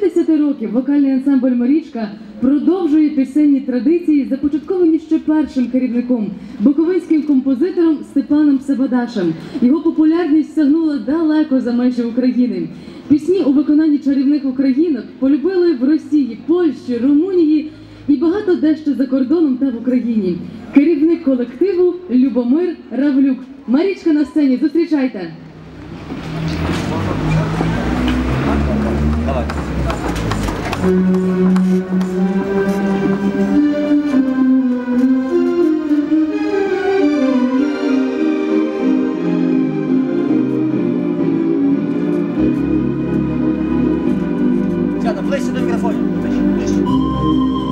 50 років вокальний ансамбль Марічка продовжує пісенні традиції, започатковані ще першим керівником, буковинським композитором Степаном Сабадашем. Його популярність сягнула далеко за межі України. Пісні у виконанні чарівних українок полюбили в Росії, Польщі, Румунії і багато дещо за кордоном та в Україні. Керівник колективу Любомир Равлюк. Марічка на сцені, зустрічайте! Tiada, flecha do microfone. Flecha, flecha.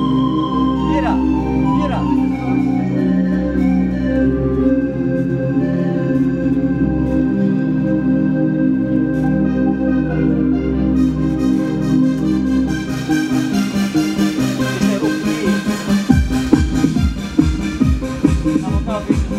음.